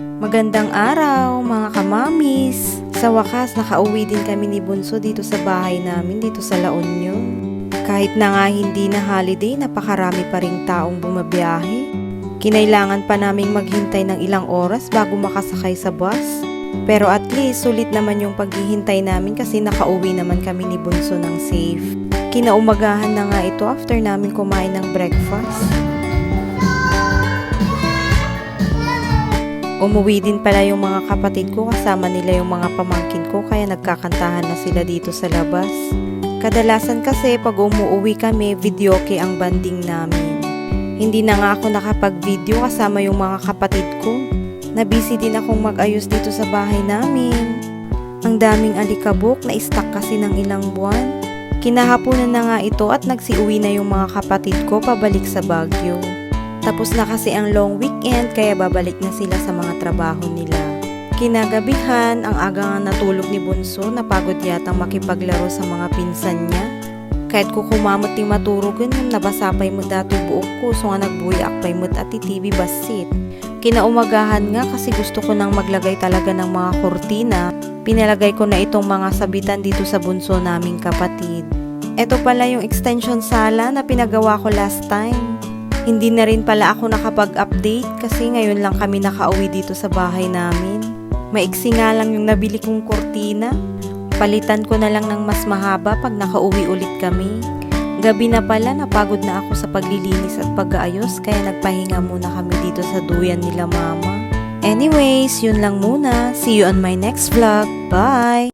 Magandang araw, mga kamamis! Sa wakas, nakauwi din kami ni Bunso dito sa bahay namin, dito sa La Union. Kahit na nga hindi na holiday, napakarami pa ring taong bumabiyahe. Kinailangan pa naming maghintay ng ilang oras bago makasakay sa bus. Pero at least, sulit naman yung paghihintay namin kasi nakauwi naman kami ni Bunso ng safe. Kinaumagahan na nga ito after namin kumain ng breakfast. Umuwi din pala yung mga kapatid ko kasama nila yung mga pamangkin ko kaya nagkakantahan na sila dito sa labas. Kadalasan kasi pag umuwi kami, videoke ang banding namin. Hindi na nga ako nakapag-video kasama yung mga kapatid ko. Nabisi din akong mag-ayos dito sa bahay namin. Ang daming alikabok na istak kasi ng ilang buwan. Kinahaponan na nga ito at nagsiuwi na yung mga kapatid ko pabalik sa Baguio. Tapos na kasi ang long weekend kaya babalik na sila sa mga trabaho nila. Kinagabihan, ang aga nga natulog ni Bunso, napagod yatang makipaglaro sa mga pinsan niya. Kahit ko kumamot ni maturugan yun, nabasapay mo dati buok ko, so nga nagbuhay akpay mo't at TV basit. Kinaumagahan nga kasi gusto ko nang maglagay talaga ng mga kortina. Pinalagay ko na itong mga sabitan dito sa bunso naming kapatid. Ito pala yung extension sala na pinagawa ko last time. Hindi na rin pala ako nakapag-update kasi ngayon lang kami nakauwi dito sa bahay namin. Maiksi nga lang yung nabili kong kortina. Palitan ko na lang ng mas mahaba pag nakauwi ulit kami. Gabi na pala, napagod na ako sa paglilinis at pag-aayos kaya nagpahinga muna kami dito sa duyan nila mama. Anyways, yun lang muna. See you on my next vlog. Bye!